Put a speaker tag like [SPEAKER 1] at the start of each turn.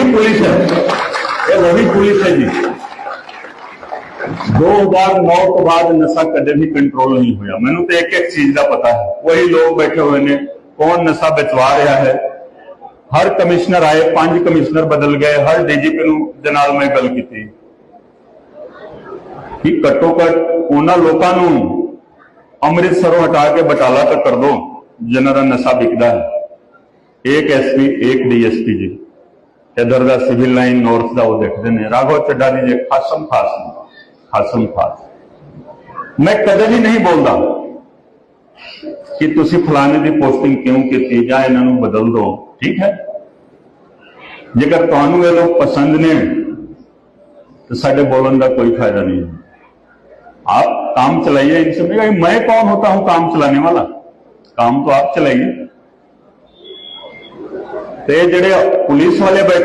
[SPEAKER 1] वही पुलिस है ये वही पुलिस है जी 2009 ਤੋਂ ਬਾਅਦ ਨਸ਼ਾ ਕਦੇ ਵੀ ਕੰਟਰੋਲ ਨਹੀਂ ਹੋਇਆ ਮੈਨੂੰ ਤੇ ਇੱਕ ਇੱਕ ਚੀਜ਼ ਦਾ ਪਤਾ ਹੈ ਵਹੀ ਲੋਕ ਬੈਠੇ ਹੋਏ ਨੇ ਕੌਣ ਨਸ਼ਾ ਵੇਚਵਾ ਰਿਹਾ ਹੈ ਹਰ ਕਮਿਸ਼ਨਰ ਆਏ ਪੰਜ ਕਮਿਸ਼ਨਰ ਬਦਲ ਗਏ ਹਰ ਡੀਜੀਪੀ ਨੂੰ ਦੇ ਨਾਲ ਮੈਂ ਗੱਲ ਕੀਤੀ ਕਿ ਘੱਟੋ ਘੱਟ ਉਹਨਾਂ ਲੋਕਾਂ ਨੂੰ ਅੰਮ੍ਰਿਤਸਰੋਂ ਹਟਾ ਕੇ ਬਟਾਲਾ ਤੱਕ ਕਰ ਦੋ ਜਿਨ੍ਹਾਂ ਦਾ ਨਸ਼ਾ ਵਿਕਦਾ ਹੈ ਇੱਕ ਐਸਪੀ ਇੱਕ ਡੀਐਸਪੀ ਜੀ ਇਧਰ ਦਾ ਸਿਵਲ ਲਾਈਨ ਨਾਰਥ ਦਾ ਉਹ ਦੇਖਦੇ ਨੇ ਰਾਘਵ ਚੱਡਾ ਜੀ ਜੇ ਖਾਸਮ ਖਾਸ ਨੇ ਖਾਸਮ ਖਾਸ ਮੈਂ ਕਦੇ ਵੀ ਨਹੀਂ ਬੋਲਦਾ ਕਿ ਤੁਸੀਂ ਫਲਾਣੇ ਦੀ ਪੋਸਟਿੰਗ ਕਿਉਂ ਕੀਤੀ ਜਾਂ ਇਹਨਾਂ ਨੂੰ ਬਦਲ ਦਿਓ ਠੀਕ ਹੈ ਜੇਕਰ ਤੁਹਾਨੂੰ ਇਹ ਲੋਕ ਪਸੰਦ ਨੇ तो साढ़े बोलने का कोई फायदा नहीं है आप काम चलाइए इनसे मैं कहा, मैं कौन होता हूं काम चलाने वाला काम तो आप चलाइए ते जेडे पुलिस वाले बैठे